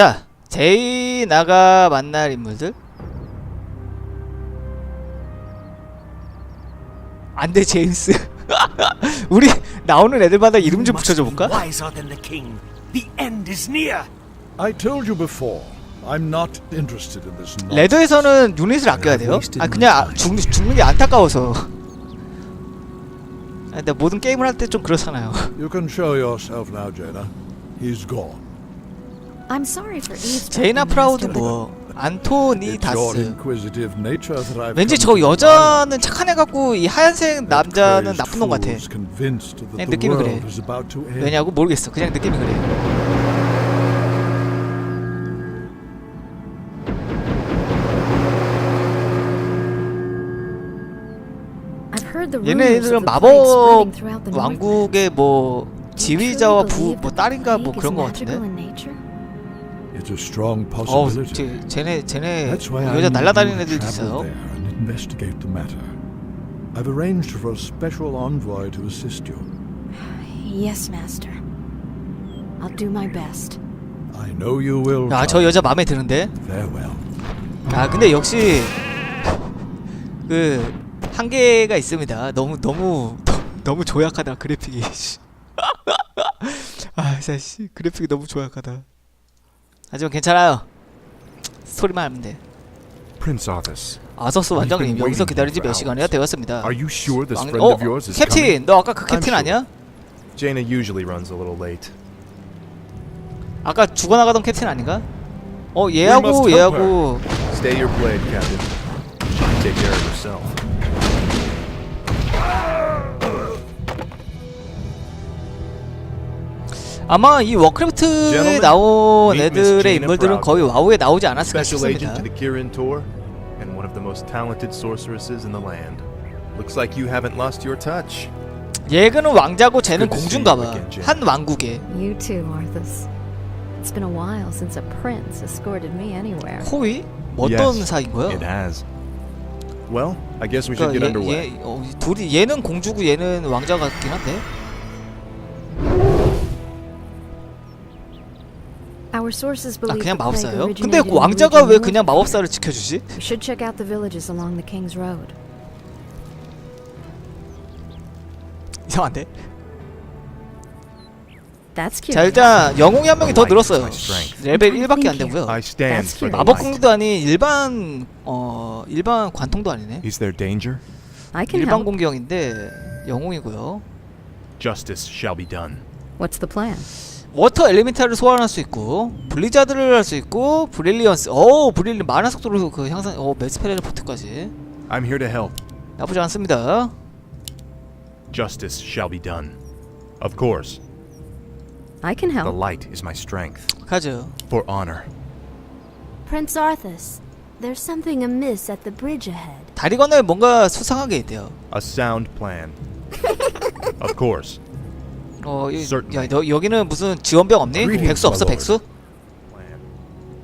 자, 제이나가 만날 인물들. 안돼 제임스. 우리 나오는 애들마다 이름 좀 붙여줘 볼까? Wiser than the king. The end is near. I told you before, I'm not interested in this. 레더에서는 유닛을 아껴야 돼요. 아 그냥 아, 죽, 죽는 게 안타까워서. 아, 근데 모든 게임을 할 때 좀 그렇잖아요. You can show yourself now, Jaina. He's gone. I'm sorry for. 제이나 프라우드. 뭐 안토니 다스. 왠지 저 여자는 착한 애 같고 이 하얀색. 남자는 나쁜 놈 같아. 그냥 느낌이 그래. 왜냐고 모르겠어. 그냥 느낌이 그래. 얘네들은 마법. 왕국의 뭐 You 지휘자와 부 뭐 딸인가 뭐 그런 거 같은데. It's a strong 어, possibility. 쟤, 쟤네 쟤네 That's why I 여자 날라다니는 애들도 있어요. and investigate the matter. I've arranged for a special envoy to assist you. Yes, Master. I'll do my best. I know you will. 야, 저 여자 마음에 드는데. Farewell. 아, 근데 역시 그 한계가 있습니다. 너무 너무 너무 조약하다 그래픽이. 씨. 아, 씨, 그래픽이 너무 조약하다. 하지만 괜찮아요. 스토리만 하면 돼. Prince Arthas, 아서스 완장님 여기서 기다린 지 for 몇 시간이나. 되었습니다. are you sure this 왕- friend 어, of yours is? 캡틴, 너 아까 그 캡틴. 아니야? Jaina usually runs a little late. 아까 죽어나가던 캡틴 아닌가? 어 얘하고 얘하고 Stay your blade, Captain. Take care of herself. 아마 이 워크래프트에 나온 애들의 인물들은. 거의 와우에 나오지 않았을까 싶습니다. 얘는 왕자고 쟤는 Good to see 공주인가 you 봐. again, Jaina. 한 왕국에. 호위? 어떤 사이인 거야? Well, I guess we should get 그러니까 underway. 얘, 얘, 어, 둘이 얘는 공주고 얘는 왕자 같긴 한데. 아 그냥 마법사예요? 근데 왕자가 왜 그냥 마법사를 지켜주지? We should check out the villages along the King's Road. 이상한데? That's cute. 자 일단 영웅이 한 명이 더 늘었어요. 레벨 1밖에 안 되고요. I stand That's for the cute. 마법 light. 공도 아닌 일반 어 일반 관통도 아니네. Is there danger? I can 일반 help. 공격인데 영웅이고요. Justice shall be done. What's the plan? 워터 엘리멘탈을 소환할 수 있고 블리자드를 할 수 있고 브릴리언스. 오 브릴리 만화 속도로 그 향상. 오 메스페레르 포트까지 I'm here to help. 나쁘지 않습니다. Justice shall be done. Of course, I can the help. light is my strength. 가죠. For honor. Prince Arthas, there's something amiss at the bridge ahead. 다리 건너에 뭔가 수상한 게 있대요. A sound plan. of course. 어, 이. 야, 너 여기는 무슨 지원병 없니? 백수 없어, 백수?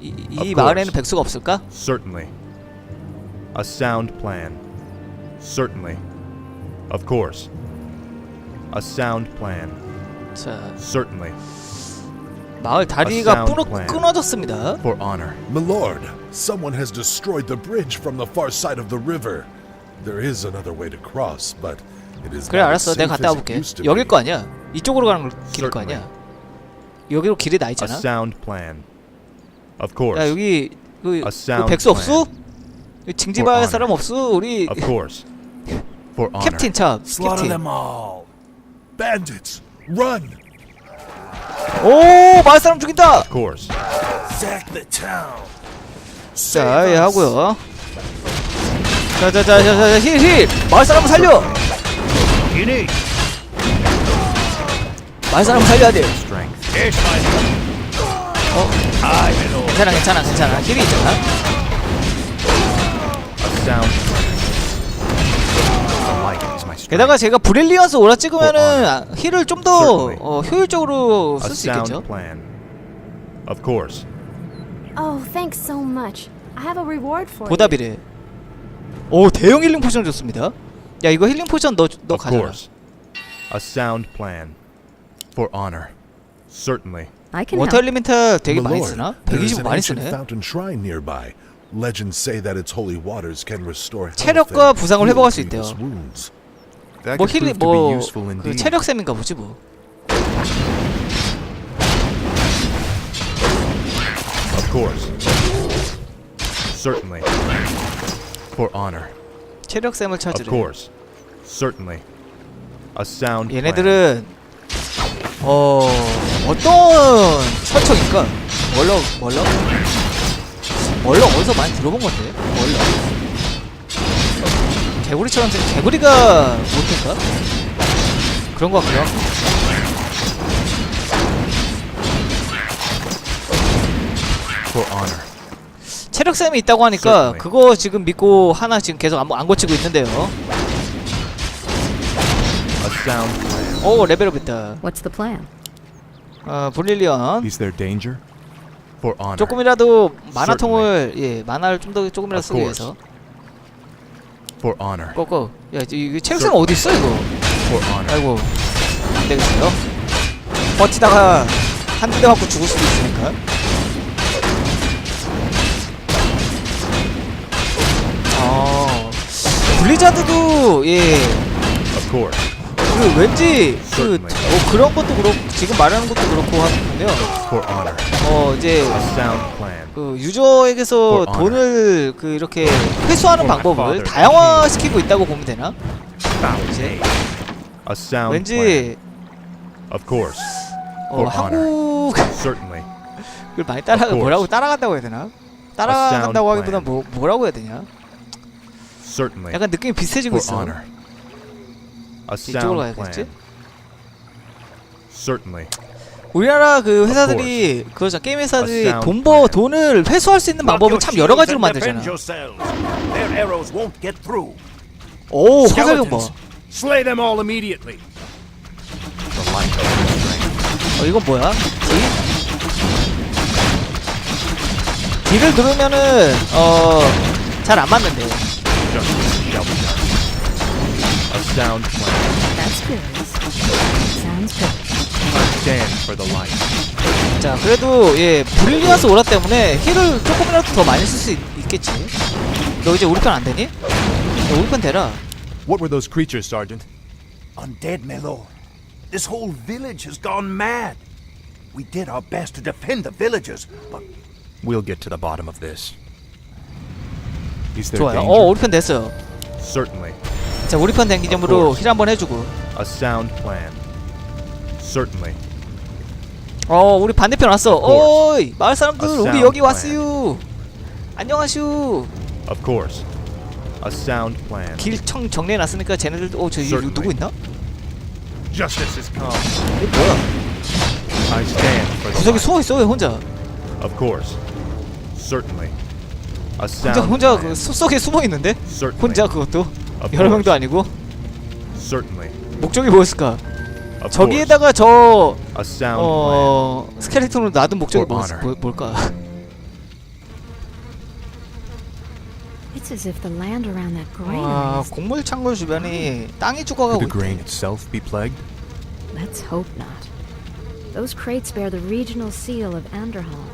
이, 이. 마을에는 백수가 없을까? Certainly. A sound plan. Certainly. Of course. A sound plan. 자, Certainly. 마을 다리가 sound 끊어, plan. 끊어졌습니다. For honor. Milord, someone has destroyed the bridge from the far side of the river. There is another way to cross, but it is 그래 not as 알았어, safe 내가 as 갔다 it 와볼게. used to 여길 be. 거 아니야? 이쪽으로 가는 걸 길일 거. 아니야? 여기로 길이 나 A 있잖아. sound plan. Of course. 야 여기 그, A 그 sound 백수 plan. 없수? 여기 징지바할. 사람 없수? 우리 Of course. For honor. 캡틴 참 Slaughter 캡틴. them all. Bandits, run! 오 마을 사람 죽인다. Of course. Sack the town. 자, 예 하고요. 자 자 자 자자 힐 힐. 마을 사람 살려. Unique. 마을 사람 살려야 돼. 어. 괜찮아 괜찮아 괜찮아. 힐이 있잖아. 게다가 제가 브릴리언스 오라 찍으면은. 아, 힐을 좀 더. 어, 효율적으로 쓸 수 있겠죠. Of course. Oh, thanks so much. I have a reward for you. 보답이래. 오 대형 힐링 포션 줬습니다. 야 이거 힐링 포션 너너 of 가져라. course. A sound plan. For honor. Certainly. I can 워터 help. 엘리멘탈 되게 My 많이 lord, 쓰나? there is 125 an 많이 ancient 쓰네. fountain shrine nearby. Legends say that its holy waters can restore health 체력과 and 부상을 heal 회복할 수 grievous 있대요. wounds. That 뭐 could 힐리 prove to be 뭐 useful 그 indeed. 체력 셈인가 보지 뭐. Of course. Certainly. For honor. 체력 셈을 Of 찾으래. course. Certainly. A sound plan. 얘네들은 어 어떤 설정일까? 멀러 멀러 멀러 어디서 많이 들어본 건데 멀러 개구리처럼 생긴 개구리가 못할까? 그런 거 같고요. For honor. 체력 셈이 있다고 하니까. 그거 지금 믿고 하나 지금 계속 안, 안 고치고 있는데요. 오 레벨업 했다. What's the plan? 어 브릴리언 Is there danger? For honor. 조금이라도 만화통을 예 만화를 좀 더 조금이라도 쓰기. 위해서 For honor. 꺼꺼 야 이거- 셈 어디 있어 이거? For honor. 아이고 안 되겠어요. 버티다가 한 대 맞고 죽을 수도 있으니까. 어 블리자드도 예. Of course. 그 왠지 그. 뭐 그런 것도 그렇고 지금 말하는 것도 그렇고 하는데요. 어 이제. 그 유저에게서. 돈을 그 이렇게 회수하는 방법을 다양화시키고 있다고 보면 되나? 이제. 왠지. 어. 한국을. 많이 따라. 뭐라고 따라간다고 해야 되나? 따라간다고 하기보다 뭐 뭐라고 해야 되냐? 약간 느낌이 비슷해지고 있어. A 이쪽으로 sound 가야겠지? plan. Certainly. 우리나라 그 회사들이 그거죠 게임 회사들이 A sound 돈 버 plan. 돈을 회수할 수 있는 방법을 참 여러 가지로 만들잖아. 오 화살병 봐. Slay them all immediately. 어 이건 뭐야? D? D를 누르면은 어 잘 안 맞는데. sound plan. That's curious. Sounds good. I stand for the light. 자 그래도 예 브릴리언스 오라 때문에 힐을 조금이라도 더 많이 쓸 수 있겠지. 너 이제 우리 편 안 되니? 너 우리 편 되라. What were those creatures, Sergeant? Undead, my lord. This whole village has gone mad. We did our best to defend the villagers, but We'll get to the bottom of this. Is there 좋아요. danger? 어 우리 편 됐어요. Certainly. 자 우리 편 course. 힐 한번 해주고. A sound plan. Certainly. 어 우리 반대편 왔어. 어이 마을 사람들 A 우리 sound 여기 plan. 왔어요. 안녕하슈. Of course. A sound plan. 길청 정리해 놨으니까 쟤네들도 어저 Certainly. 누구 있나? Justice is come. 이거 뭐야? I stand for the 구석에 light. 숨어 있어 왜 혼자? Of course. Certainly. A 혼자 sound 혼자 plan. 그 숲속에 숨어 있는데? Certainly. 혼자 그것도 여러. 명도 아니고 Certainly. 목적이 뭐였을까? Of 저기에다가 저 course. A sound 어 스켈레톤으로 놔둔 목적이 For 뭐, honor. 뭐, 뭘까? It's as if the land around that 와 granary is... 곡물 창고 주변이 땅이 Could 죽어가고 the 있대. grain itself be plagued? Let's hope not. Those crates bear the regional seal of Anderhall,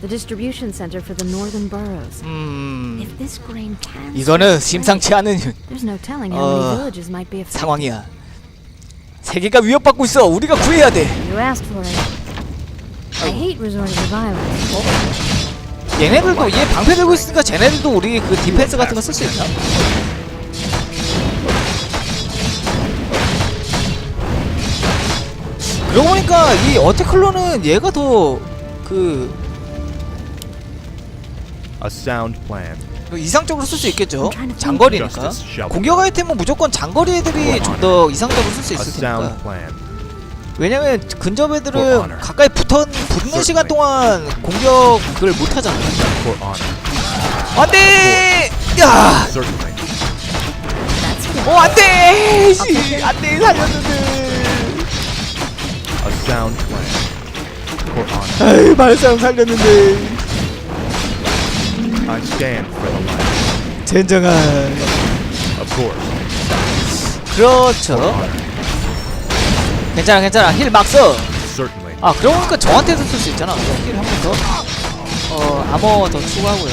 the distribution center for the northern boroughs. 음 If this grain can 이거는 심상치 않은 there's no telling how 어, many villages might be affected. 상황이야. 세계가 위협받고 있어. 우리가 구해야 돼. You asked for it. I hate resorting to violence. 얘네들도 얘 방패 들고 있으니까 쟤네들도 우리 그 디펜스 같은 거 쓸 수 있나? 그러고 보니까 이 어테클로는 얘가 더 그 A sound plan. 이상적으로 쓸 수 있겠죠. 장거리니까. 공격. 아이템은 무조건 장거리 애들이 좀 더 이상적으로 쓸수 A 있을 sound 테니까. plan. 왜냐면 근접 애들은. 가까이 붙어 붙는 시간 동안 공격을 못 하잖아. For honor. 안돼! 야! 어 안돼! 씨, 안돼 살렸는데. A sound plan. For honor. 아이 말싸움 살렸는데. I stand for the light. 젠장한. Of course. 그렇죠. 괜찮아 괜찮아 힐 막 써. Certainly. 아 그러고 보니까 저한테도 쓸 수 있잖아 스킬 한번 더. 어 아머 더 추가하고요.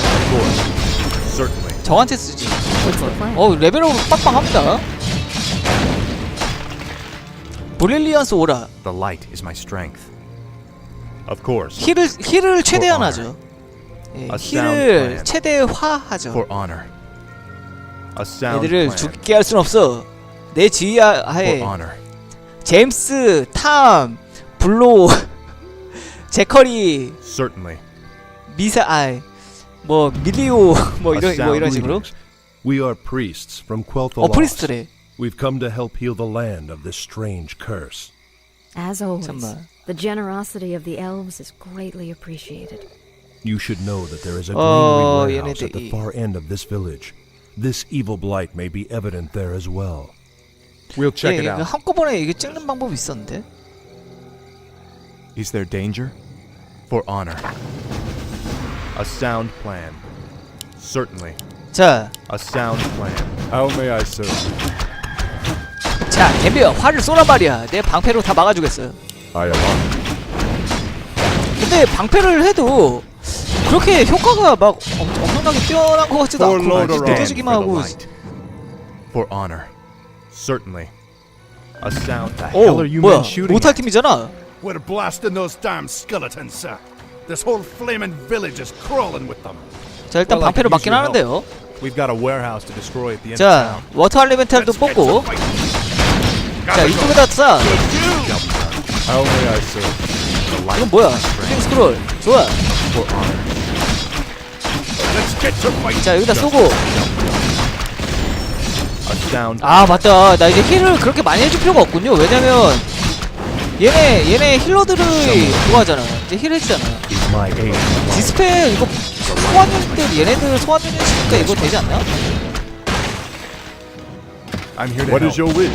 Certainly. 저한테 쓰지. 어 레벨업 빵빵합니다. 브릴리언스 오라 The light is my strength. Of course. 힐을 힐을 최대한. 하죠. 예, A sound 힐을 plan. 최대화하죠. For honor. A sound 얘들을 plan. 죽게 할 순 없어. 내 지휘하에 For honor. 제임스, 탐, 블로, 제커리, Certainly. 미사, 아이, 뭐 밀리오, 뭐 이런 뭐 이런 식으로. We are priests from Quel'Thalas. 어 프리스트래. We've come to help heal the land of this strange curse. As always, 잠깐만. the generosity of the elves is greatly appreciated. You should know that there is a Oh, granary warehouse at 얘네들이- the far end of this village. This evil blight may be evident there as well. We'll check 예, it 이거 out. 한꺼번에 이게 찍는 방법이 있었는데. Is there danger? For honor. A sound plan. Certainly. 자, A sound plan. How may I serve? 자, 덤벼 화를 쏘란 말이야. 내 방패로 다 막아주겠어요. I am honored. 근데 방패를 해도 그렇게 효과가 막 엄, 엄청나게 뛰어난 것 같지도 For 않고 느껴지기만 하고. For honor. Certainly. A sound. The 오, hell are you 뭐야? men shooting? 못할? 팀이잖아. We're blasting those damn skeletons, sir. This whole flaming village is crawling with them. 자, 일단 방패로 맞긴 하는데요. We've got a warehouse to destroy at the end 자. 워터 to 뽑고. 자, 이쪽에다 쏴. 이건 뭐야? 킹 스크롤. 좋아. For honor. 자, 여기다 쏘고. 아, 맞다. 나 이제 힐을 그렇게 많이 해줄 필요가 없군요. 왜냐면 얘네 얘네 힐러들이 그거 하잖아. 이제 힐 해주잖아. 디스펠 이거 소환 유닛들 얘네들 소환 유닛이니까 이거 되지 않나? I'm here to What help. is your wish?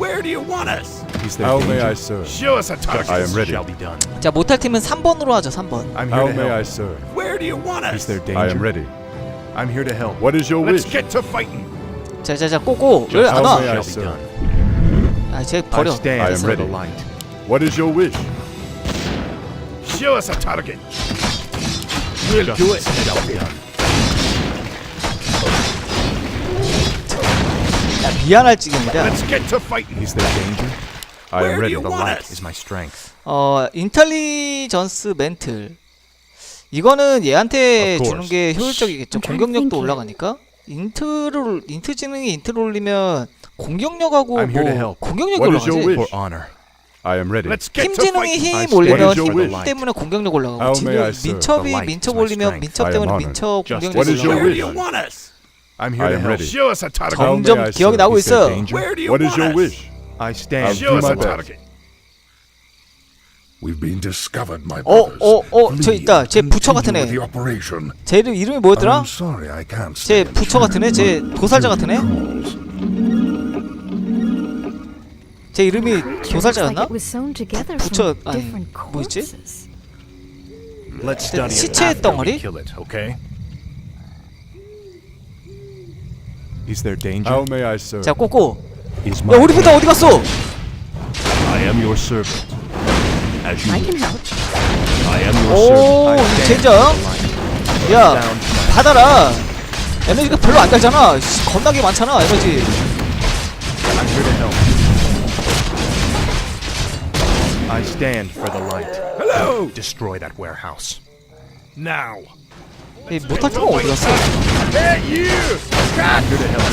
Where do you want us? Is there How may? I serve? Show us a target. I am ready. Shall be done. 자, 못할 팀은 3번으로 하죠. 3번. I'm here How to may I help. serve? Where do you want us? Is there danger? I am ready. I'm here to help. What is your Let's wish? get to fighting. 자, 자, 자, 꼬꼬. 왜 안 How 와? may I Shall be serve? done. 아, 쟤 I 버려. stand I am for the ready. light. What is your wish? Show us a target. We'll do it. Justice shall be done. 야, 미안할 지경이다. Let's get to fighting. Is there danger? I Where am do ready. you The want light us? is my strength. 어, 인텔리전스 멘틀. 이거는 얘한테. 주는 게 효율적이겠죠. 공격력도. 올라가니까. 인트를 인트 지능이 인트를 올리면 공격력하고 뭐. 공격력이 올라가지. to 지능이. 힘 올리면 힘. 때문에 공격력 올라가고 serve? 민첩이 민첩 올리면. 민첩 때문에. 민첩. 공격력 올라가고 you wish? want us? I'm here I to am help. ready. Show us a target. How may 점점 기억이? 나고 있어. What is your wish? I stand. Show us a target. We've been discovered, my 어, 어, 어, 저 있다. 제 부처 같은 애. the operation. 제 이름, 이름이 뭐였더라? I'm sorry, I can't 제 stay and 부처 같은 애? 제 도살자 같은 애? 제 이름이 도살자였나? 부처, 아니, 뭐였지? Let's study it 시체의 after we 덩어리? kill it, okay? Is there danger? How may I serve? 자, 꼬꼬. 야, 우리 피터 어디 갔어? I am your servant. As you I can help. I am your servant. 오, I 이 stand 젠장. for the light. 야, Sound plan. 받아라. 에너지가 별로 안 달잖아. 씨, 겁나게 많잖아, 에너지. I'm here to help. I stand for the light. Hello. Destroy that warehouse. Now. 이 못할 팀은 어디 갔어? Hey, you. I'm here to help.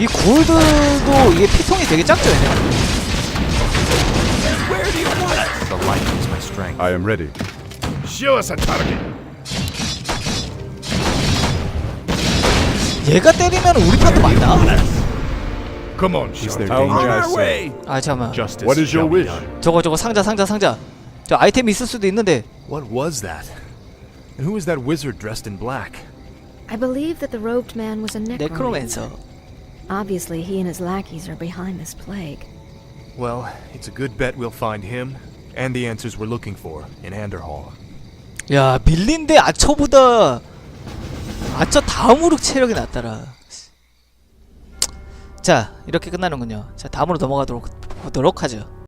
이 골드도 이게 피통이 되게 작죠, 얘네. Where do you want us? The light is my strength. I am ready. Show us a target. 얘가 때리면 우리 편도 맞나? Come on, Is Sean. there How danger? may I Our serve? way. 아, 잠깐만. Justice What is your shall be wish? done. 저거 저거 상자 상자 상자. 저 아이템이 있을 수도 있는데. What was that? And who was that wizard dressed in black? I believe that the robed man was a necromancer. 네크로맨서. Obviously, he and his lackeys are behind this plague. Well, it's a good bet we'll find him and the answers we're looking for in Anderhall. 야, 밀린데 아처보다 아처 다음으로 체력이 낮더라. 자, 이렇게 끝나는군요. 자, 다음으로 넘어가도록 하도록 하죠.